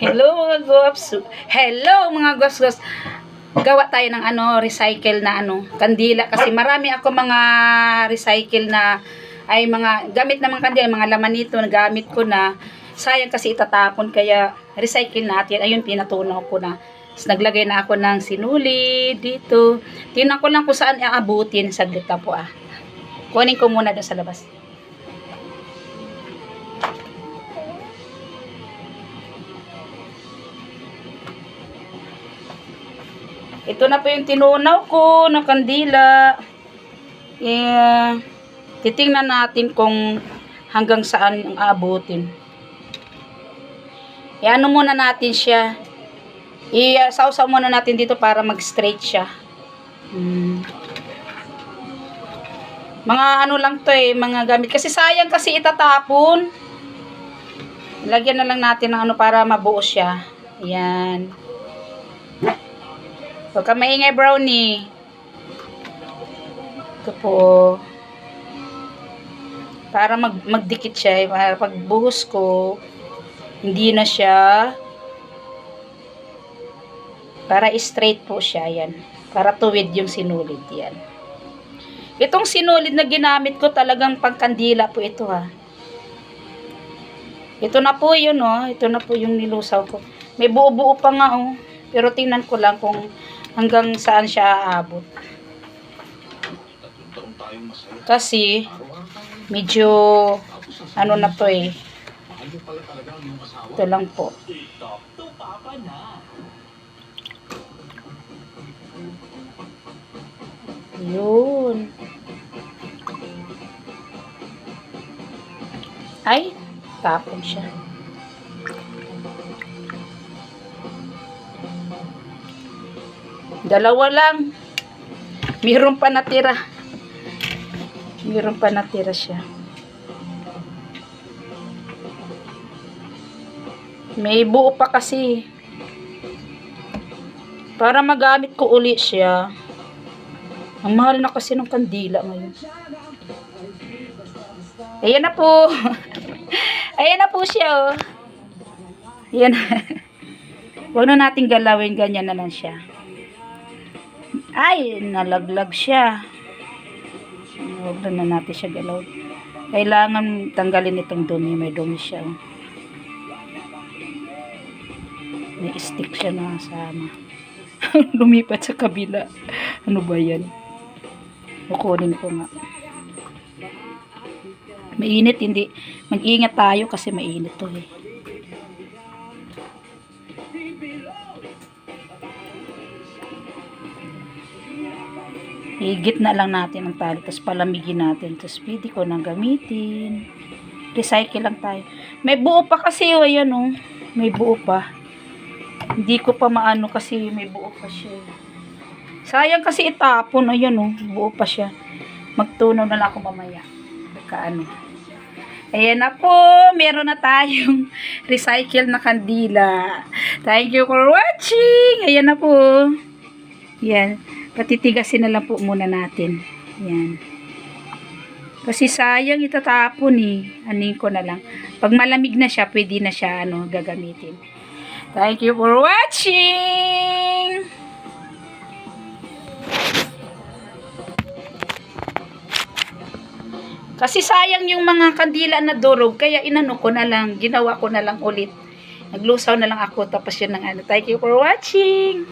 Hello mga gwaps. Hello mga gwaps. Gawa tayo ng ano, recycle na ano, kandila. Kasi marami ako mga recycle na ay mga gamit na mga kandila, mga laman nito, nagamit ko na. Sayang kasi itatapon, kaya recycle natin. Ayun, pinatunaw ko na. Tapos naglagay na ako ng sinuli dito. Tingnan ko lang kung saan aabutin. Saglit na po ah. Kunin ko muna doon sa labas. Ito na po yung tinunaw ko na kandila. Eh, titingnan natin kung hanggang saan ang aabutin. Iano muna natin siya. I-sausaw muna natin dito para mag-straight siya. Hmm. Mga ano lang to eh, mga gamit. Kasi sayang kasi itatapon. Lagyan na lang natin ng ano para mabuo siya. Ayan. Huwag ka maingay, brownie. Ito po. Para mag magdikit siya. eh. Para pag buhos ko, hindi na siya. Para straight po siya. Yan. Para tuwid yung sinulid. Yan. Itong sinulid na ginamit ko talagang pangkandila po ito ha. Ito na po yun oh. Ito na po yung nilusaw ko. May buo-buo pa nga oh. Pero tingnan ko lang kung hanggang saan siya aabot. Kasi medyo ano na to eh. Ito lang po. Yun. Ay, tapon siya. Dalawa lang. Mayroon pa natira. Mayroon pa natira siya. May buo pa kasi. Para magamit ko uli siya. Ang mahal na kasi ng kandila ngayon. Ayan na po. Ayan na po siya, oh. Ayan. Huwag na natin galawin. Ganyan na lang siya. Ay, nalaglag siya. Huwag na natin siya galaw. Kailangan tanggalin itong dumi. May dumi siya. May stick siya na kasama. Lumipat sa kabila. Ano ba yan? Kukunin ko nga. Mainit, hindi. Mag-ingat tayo kasi mainit to eh. Higit na lang natin ang tali, tapos palamigin natin. Tapos pwede ko nang gamitin. Recycle lang tayo. May buo pa kasi, oh, ayan oh. May buo pa. Hindi ko pa maano kasi may buo pa siya. Sayang kasi itapon, ayan oh. Buo pa siya. Magtunaw na lang ako mamaya. Pagkaano. Ayan na po, meron na tayong recycle na kandila. Thank you for watching. Ayan na po. Yan. Patitigasin na lang po muna natin. Yan. Kasi sayang itatapon eh. Anin ko na lang. Pag malamig na siya, pwede na siya ano, gagamitin. Thank you for watching! Kasi sayang yung mga kandila na durog, kaya inano ko na lang, ginawa ko na lang ulit. Naglusaw na lang ako, tapos yun ang ano. Thank you for watching!